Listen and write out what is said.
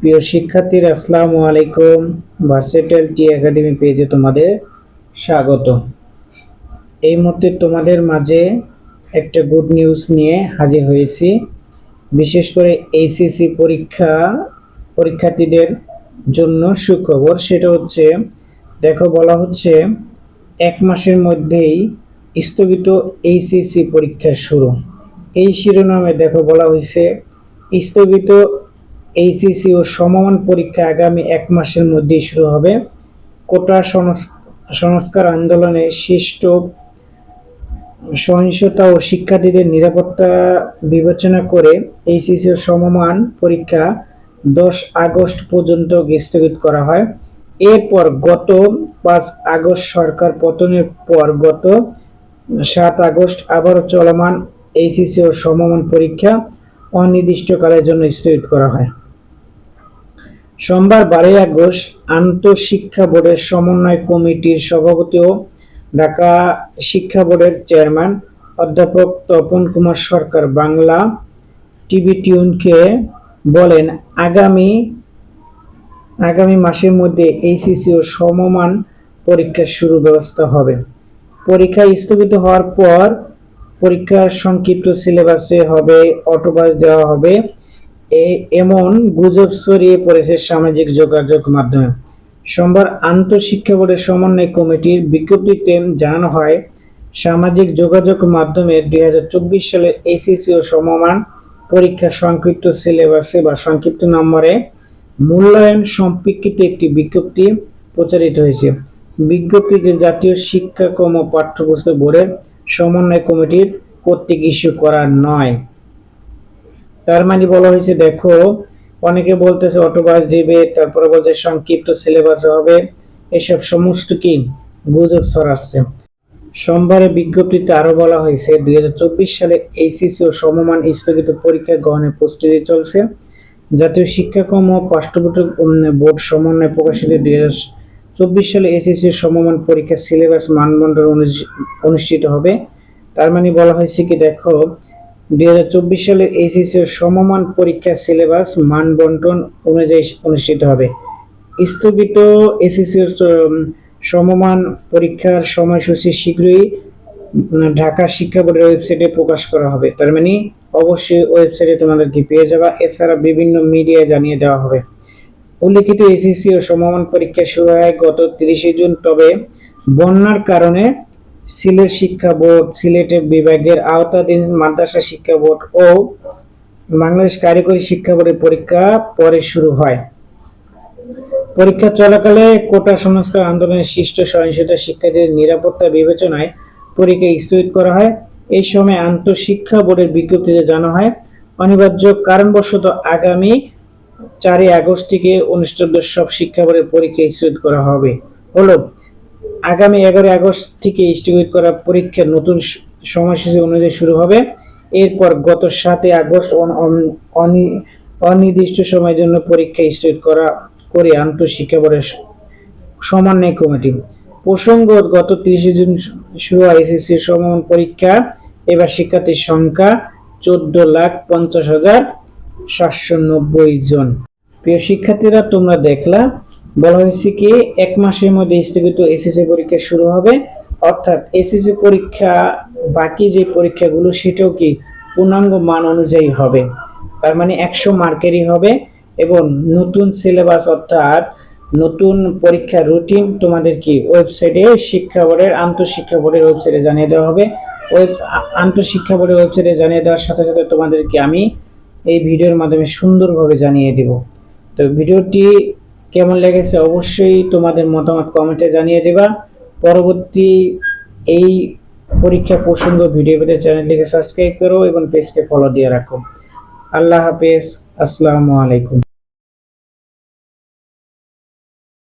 প্রিয় শিক্ষার্থীরা, আসসালামু আলাইকুম। ভার্সেটাল টি একাডেমি পেজে তোমাদের স্বাগত। এই মুহূর্তে তোমাদের মাঝে একটা গুড নিউজ নিয়ে হাজির হয়েছি। বিশেষ করে এইচএসসি পরীক্ষা, পরীক্ষার্থীদের জন্য সুখবর। সেটা হচ্ছে, দেখো বলা হচ্ছে, এক মাসের মধ্যেই স্থগিত এইচএসসি পরীক্ষা শুরু। এই শিরোনামে দেখো বলা হয়েছে, স্থগিত এইচএসসি ও সমমান পরীক্ষা আগামী এক মাসের মধ্যেই শুরু হবে। কোটা সংস- সংস্কার আন্দোলনে সৃষ্ট সহিংসতা ও শিক্ষার্থীদের নিরাপত্তা বিবেচনা করে এইচএসসি ও সমমান পরীক্ষা দশ আগস্ট পর্যন্ত স্থগিত করা হয়। এরপর গত পাঁচ আগস্ট সরকার পতনের পর গত সাত আগস্ট আবারও চলমান এইচএসসি ও সমমান পরীক্ষা অনির্দিষ্টকালের জন্য স্থগিত করা হয়। সোমবার বারোই আগস্ট আন্তঃশিক্ষা বোর্ডের সমন্বয় কমিটির সভাপতি ও ঢাকা শিক্ষা বোর্ডের চেয়ারম্যান অধ্যাপক তপন কুমার সরকার বাংলা টিভি টিউনকে বলেন, আগামী আগামী মাসের মধ্যে এইচএসসি ও সমমান পরীক্ষার শুরু ব্যবস্থা হবে। পরীক্ষা স্থগিত হওয়ার পর পরীক্ষার সংক্ষিপ্ত সিলেবাসে হবে, অটোপাস দেওয়া হবে। এমন গুজব ছড়িয়ে পড়েছে সামাজিক যোগাযোগ মাধ্যমে। সোমবার আন্তঃশিক্ষা বোর্ডের সমন্বয় কমিটির বিজ্ঞপ্তিতে জানানো হয়, সামাজিক যোগাযোগ মাধ্যমে দুই হাজার চব্বিশ সালের এসএসসি ও সমমান পরীক্ষা সংক্ষিপ্ত সিলেবাসে বা সংক্ষিপ্ত নম্বরে মূল্যায়ন সম্পর্কিত একটি বিজ্ঞপ্তি প্রচারিত হয়েছে। বিজ্ঞপ্তিতে জাতীয় শিক্ষাক্রম পাঠ্যপুস্তক বোর্ডের সমন্বয় কমিটির কর্তৃক ইস্যু করা নয়। তার মানে বলা হয়েছে, দেখো, অনেকে বলতেছে অটোবাস দিবে, তারপরে বলছে সংক্ষিপ্ত সিলেবাস হবে, এসব সমস্ত কি গুজব ছড়াচ্ছে। সোমবারে বিজ্ঞপ্তিতে আরও বলা হয়েছে, দুই হাজার চব্বিশ সালে এইচএসসি ও সমমান স্থগিত পরীক্ষা গ্রহণের প্রস্তুতি চলছে। জাতীয় শিক্ষাক্রম ও পাঠ্যপুস্তক বোর্ড সমন্বয়ে প্রকাশিত দুই চব্বিশ সালে এসএসসি সমমান পরীক্ষার সিলেবাস অনুষ্ঠি- অনুষ্ঠিত হবে। তার মানে বলা হয়েছে কি, দেখো, দুই সালের এসএসসি ও সমমান পরীক্ষার সিলেবাস মান বন্টন অনুযায়ী অনুষ্ঠিত হবে। স্থগিত এসএসসি সমমান পরীক্ষার সময়সূচি শীঘ্রই ঢাকা শিক্ষা বোর্ডের ওয়েবসাইটে প্রকাশ করা হবে। তার মানে অবশ্যই ওয়েবসাইটে তোমাদেরকে পেয়ে যাবা। এছাড়া বিভিন্ন মিডিয়ায় জানিয়ে দেওয়া হবে। উল্লিখিত এসএসসি ও সমমান পরীক্ষা শুরু হয় গত তিরিশে জুন, তবে বন্যার কারণে সিলেট শিক্ষা বোর্ড, সিলেটের বিভাগের আওতাধীন মাদ্রাসা শিক্ষা বোর্ড ও বাংলাদেশ কারিগরি শিক্ষা বোর্ডের পরীক্ষা পরে শুরু হয়। পরীক্ষা চলাকালে কোটা সংস্কার আন্দোলনের সৃষ্ট সহিংসতা শিক্ষার্থীদের নিরাপত্তা বিবেচনায় পরীক্ষা স্থগিত করা হয়। এই সময় আন্তঃশিক্ষা বোর্ডের বিজ্ঞপ্তিতে জানা হয়, অনিবার্য কারণবশত আগামী চারই আগস্ট থেকে অনুষ্ঠিত সব শিক্ষা বোর্ডের পরীক্ষা স্থগিত করা হবে। হলো, আগামী এগারোই আগস্ট থেকে স্থগিত করা পরীক্ষা নতুন সময়সূচি অনুযায়ী শুরু হবে। এরপর গত সাতই আগস্ট অন- অন- অনির্দিষ্ট সময়ের জন্য পরীক্ষা স্থগিত করা, করে আন্তঃশিক্ষা বোর্ডের সমন্বয় কমিটি। প্রসঙ্গ, গত তিরিশে জুন শুরু হয় এসএসসি সমমান পরীক্ষা। এবার শিক্ষার্থীর সংখ্যা চোদ্দ লাখ পঞ্চাশ হাজার সাতশো নব্বই জন। প্রিয় শিক্ষার্থীরা, তোমরা দেখলা, বলা হয়েছে কি, এক মাসের মধ্যে স্থগিত এসএসসি পরীক্ষা শুরু হবে। অর্থাৎ এসএসসি পরীক্ষা, বাকি যে পরীক্ষাগুলো, সেটাও কি পূর্ণাঙ্গ মান অনুযায়ী হবে। তার মানে একশো মার্কেরই হবে এবং নতুন সিলেবাস অর্থাৎ নতুন পরীক্ষা রুটিন তোমাদের কি ওয়েবসাইটে শিক্ষা বোর্ডের, আন্তঃশিক্ষা বোর্ডের ওয়েবসাইটে জানিয়ে দেওয়া হবে। ওয়েব, আন্তঃশিক্ষা বোর্ডের ওয়েবসাইটে জানিয়ে দেওয়ার সাথে সাথে তোমাদেরকে আমি এই ভিডিওর মাধ্যমে সুন্দরভাবে জানিয়ে দেব। তো ভিডিওটি কেমন লেগেছে অবশ্যই তোমাদের মতামত কমেন্টে জানিয়ে দেবা। পরবর্তী এই পরীক্ষা প্রসঙ্গ ভিডিও পেতে চ্যানেলটিকে সাবস্ক্রাইব করো এবং পেজকে ফলো দিয়ে রাখো। আল্লাহ হাফেজ, আসসালামু আলাইকুম।